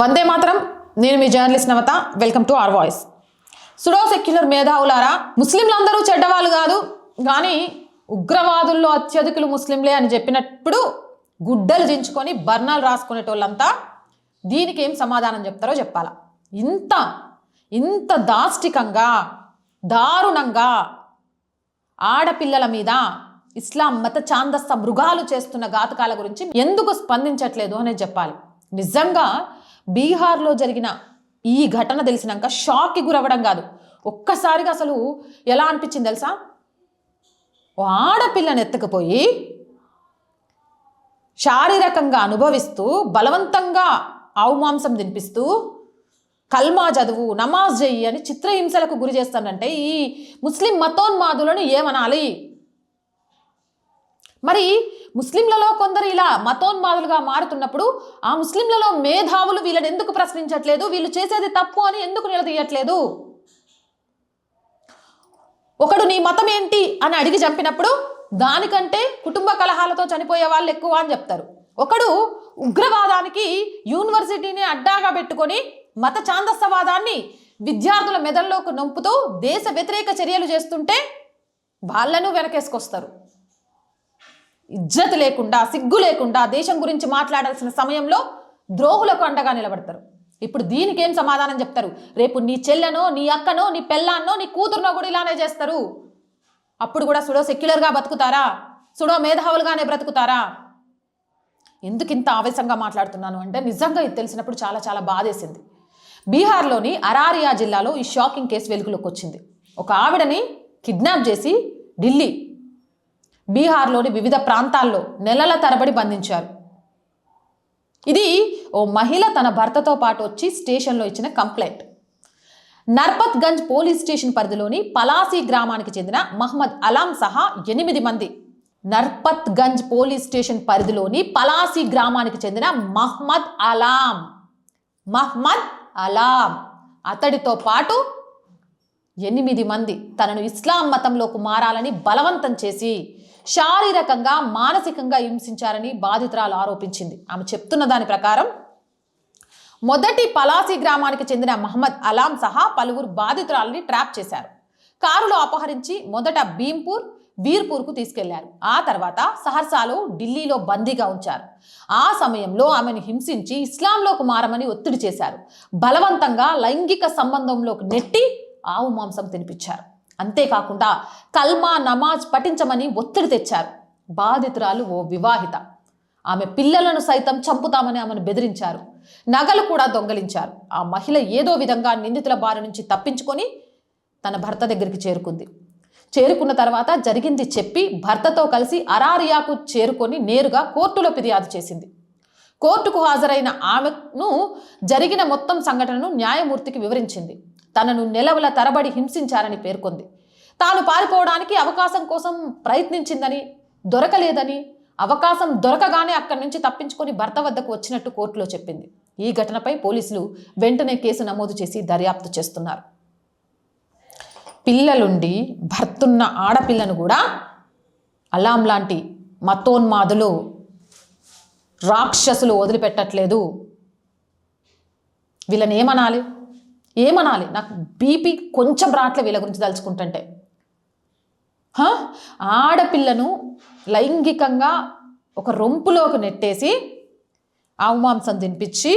వందే మాత్రం. నేను మీ journalist Navatha. Welcome to our voice. Pseudo secular మేధావులారా ముస్లింలందరూ చెడ్డవాళ్ళు కాదు కానీ ఉగ్రవాదుల్లో అత్యధికులు ముస్లింలే అని చెప్పినప్పుడు గుడ్డలు దించుకొని బర్ణాలు రాసుకునేటోళ్ళంతా దీనికి ఏం సమాధానం చెప్తారో చెప్పాలా? ఇంత ఇంత దాష్టికంగా దారుణంగా ఆడపిల్లల మీద ఇస్లాం మత ఛాందస్త మృగాలు చేస్తున్న ఘాతకాల గురించి ఎందుకు స్పందించట్లేదు అనేది చెప్పాలి. నిజంగా బీహార్లో జరిగిన ఈ ఘటన తెలిసినాక షాక్కి గురవ్వడం కాదు. ఒక్కసారిగా అసలు ఎలా అనిపించింది తెలుసా? ఆడపిల్లని ఎత్తకపోయి శారీరకంగా అనుభవిస్తూ బలవంతంగా అవమాంసం తినిపిస్తూ కల్మా చదువు నమాజ్ చెయ్యి అని చిత్రహింసలకు గురి చేస్తానంటే ఈ ముస్లిం మతోన్మాదులను ఏమనాలి? మరి ముస్లింలలో కొందరు ఇలా మతోన్మాదులుగా మారుతున్నప్పుడు ఆ ముస్లింలలో మేధావులు వీళ్ళని ఎందుకు ప్రశ్నించట్లేదు? వీళ్ళు చేసేది తప్పు అని ఎందుకు నిలదీయట్లేదు? ఒకడు నీ మతం ఏంటి అని అడిగి చంపినప్పుడు దానికంటే కుటుంబ కలహాలతో చనిపోయే వాళ్ళు ఎక్కువ అని చెప్తారు. ఒకడు ఉగ్రవాదానికి యూనివర్సిటీని అడ్డాగా పెట్టుకొని మత ఛాందస్సవాదాన్ని విద్యార్థుల మెదల్లోకి నొంపుతూ దేశ వ్యతిరేక చర్యలు చేస్తుంటే వాళ్ళను వెనకేసుకొస్తారు. ఇజ్జత్ లేకుండా సిగ్గు లేకుండా దేశం గురించి మాట్లాడాల్సిన సమయంలో ద్రోహులకు అండగా నిలబడతారు. ఇప్పుడు దీనికేం సమాధానం చెప్తారు? రేపు నీ చెల్లెనో నీ అక్కనో నీ పెళ్ళాన్నో నీ కూతురునో కూడా ఇలానే చేస్తారు. అప్పుడు కూడా సుడో సెక్యులర్గా బతుకుతారా? సుడో మేధావులుగానే బ్రతుకుతారా? ఎందుకు ఇంత ఆవేశంగా మాట్లాడుతున్నాను అంటే నిజంగా ఇది తెలిసినప్పుడు చాలా చాలా బాధేసింది. బీహార్లోని అరారియా జిల్లాలో ఈ షాకింగ్ కేసు వెలుగులోకి వచ్చింది. ఒక ఆవిడని కిడ్నాప్ చేసి ఢిల్లీ బీహార్లోని వివిధ ప్రాంతాల్లో నెలల తరబడి బంధించారు. ఇది ఓ మహిళ తన భర్తతో పాటు వచ్చి స్టేషన్లో ఇచ్చిన కంప్లైంట్. నర్బత్గంజ్ పోలీస్ స్టేషన్ పరిధిలోని పలాసీ గ్రామానికి చెందిన మహమ్మద్ అలాం సహా ఎనిమిది మంది నర్బత్గంజ్ పోలీస్ స్టేషన్ పరిధిలోని పలాసీ గ్రామానికి చెందిన మహ్మద్ అలాం. మహ్మద్ అలాం అతడితో పాటు ఎనిమిది మంది తనను ఇస్లాం మతంలోకి మారాలని బలవంతం చేసి శారీరకంగా మానసికంగా హింసించారని బాధితురాలు ఆరోపించింది. ఆమె చెప్తున్న దాని ప్రకారం మొదటి పలాసీ గ్రామానికి చెందిన మహమ్మద్ అలాం సహా పలువురు బాధితురాలని ట్రాప్ చేశారు. కారులో అపహరించి మొదట భీంపూర్ వీర్పూర్కు తీసుకెళ్ళారు. ఆ తర్వాత సహర్సాలో ఢిల్లీలో బందీగా ఉంచారు. ఆ సమయంలో ఆమెను హింసించి ఇస్లాంలోకి మారమని ఒత్తిడి చేశారు. బలవంతంగా లైంగిక సంబంధంలోకి నెట్టి ఆవు మాంసం తినిపించారు. అంతేకాకుండా కల్మా నమాజ్ పఠించమని ఒత్తిడి తెచ్చారు. బాధితురాలు ఓ వివాహిత. ఆమె పిల్లలను సైతం చంపుతామని ఆమెను బెదిరించారు. నగలు కూడా దొంగలించారు. ఆ మహిళ ఏదో విధంగా నిందితుల బారి నుంచి తప్పించుకొని తన భర్త దగ్గరికి చేరుకుంది. చేరుకున్న తర్వాత జరిగింది చెప్పి భర్తతో కలిసి అరారియాకు చేరుకొని నేరుగా కోర్టులో ఫిర్యాదు చేసింది. కోర్టుకు హాజరైన ఆమెను జరిగిన మొత్తం సంఘటనను న్యాయమూర్తికి వివరించింది. తనను నెలవుల తరబడి హింసించారని పేర్కొంది. తాను పారిపోవడానికి అవకాశం కోసం ప్రయత్నించిందని దొరకలేదని అవకాశం దొరకగానే అక్కడి నుంచి తప్పించుకొని భర్త వద్దకు వచ్చినట్టు కోర్టులో చెప్పింది. ఈ ఘటనపై పోలీసులు వెంటనే కేసు నమోదు చేసి దర్యాప్తు చేస్తున్నారు. పిల్లలుండి భర్తున్న ఆడపిల్లను కూడా అలాం లాంటి మతోన్మాదులు రాక్షసులు వదిలిపెట్టట్లేదు. వీళ్ళని ఏమనాలి? ఏమనాలి? నాకు బీపీ కొంచెం రాట్ల వీళ్ళ గురించి తలుచుకుంటుంటే. ఆడపిల్లను లైంగికంగా ఒక రొంపులోకి నెట్టేసి ఆవు మాంసం తినిపించి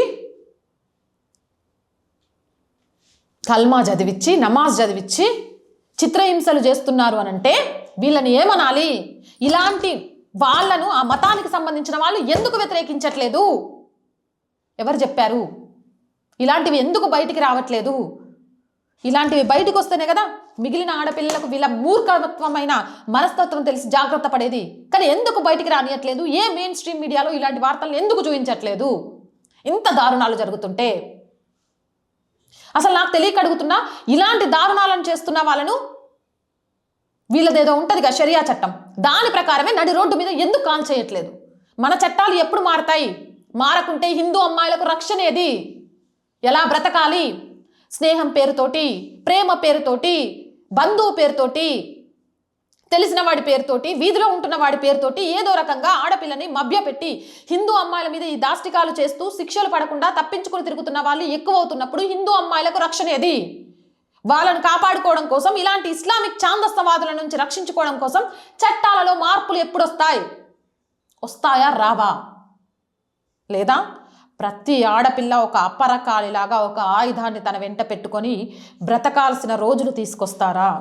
కల్మా చదివిచ్చి నమాజ్ చదివిచ్చి చిత్రహింసలు చేస్తున్నారు అని అంటే వీళ్ళని ఏమనాలి? ఇలాంటి వాళ్ళను ఆ మతానికి సంబంధించిన వాళ్ళు ఎందుకు వ్యతిరేకించట్లేదు? ఎవరు చెప్పారు? ఇలాంటివి ఎందుకు బయటికి రావట్లేదు? ఇలాంటివి బయటకు వస్తేనే కదా మిగిలిన ఆడపిల్లలకు వీళ్ళ మూర్ఖత్వమైన మనస్తత్వం తెలిసి జాగ్రత్త పడేది. కానీ ఎందుకు బయటికి రానియట్లేదు? ఏ మెయిన్ స్ట్రీమ్ మీడియాలో ఇలాంటి వార్తలను ఎందుకు చూపించట్లేదు? ఇంత దారుణాలు జరుగుతుంటే. అసలు నాకు తెలియక అడుగుతున్నా ఇలాంటి దారుణాలను చేస్తున్న వాళ్ళను వీళ్ళదేదో ఉంటుంది కదా షరియా చట్టం. దాని ప్రకారమే నడి రోడ్డు మీద ఎందుకు కాల్ చేయట్లేదు? మన చట్టాలు ఎప్పుడు మారతాయి? మారకుంటే హిందూ అమ్మాయిలకు రక్షణ ఏది ఎలా బ్రతకాలి? స్నేహం పేరుతోటి ప్రేమ పేరుతోటి బంధువు పేరుతోటి తెలిసిన వాడి పేరుతోటి వీధిలో ఉంటున్న వాడి పేరుతోటి ఏదో రకంగా ఆడపిల్లని మభ్యపెట్టి హిందూ అమ్మాయిల మీద ఈ దాష్టికాలు చేస్తూ శిక్షలు పడకుండా తప్పించుకుని తిరుగుతున్న వాళ్ళు ఎక్కువ అవుతున్నప్పుడు హిందూ అమ్మాయిలకు రక్షణ ఏది? వాళ్ళను కాపాడుకోవడం కోసం ఇలాంటి ఇస్లామిక్ ఛాందస్తవాదుల నుంచి రక్షించుకోవడం కోసం చట్టాలలో మార్పులు ఎప్పుడొస్తాయి? వస్తాయా? రావా? లేదా? ప్రతి ఆడపిల్ల ఒక అపరకాలిలాగా ఒక ఆయుధాన్ని తన వెంట పెట్టుకొని బ్రతకాల్సిన రోజులు తీసుకొస్తారా?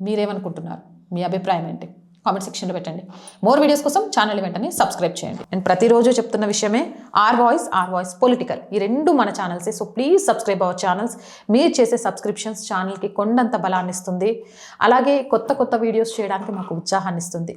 మీరేమనుకుంటున్నారు? మీ అభిప్రాయం ఏంటి? కామెంట్ సెక్షన్లో పెట్టండి. మోర్ వీడియోస్ కోసం ఛానల్ వెంటనే సబ్స్క్రైబ్ చేయండి. నేను ప్రతిరోజు చెప్తున్న విషయమే our voice our voice political ఈ రెండు మన ఛానల్సే. So please subscribe our channels. మీరు చేసే సబ్స్క్రిప్షన్స్ ఛానల్కి కొండంత బలాన్ని ఇస్తుంది అలాగే కొత్త కొత్త వీడియోస్ చేయడానికి మాకు ఉత్సాహాన్ని ఇస్తుంది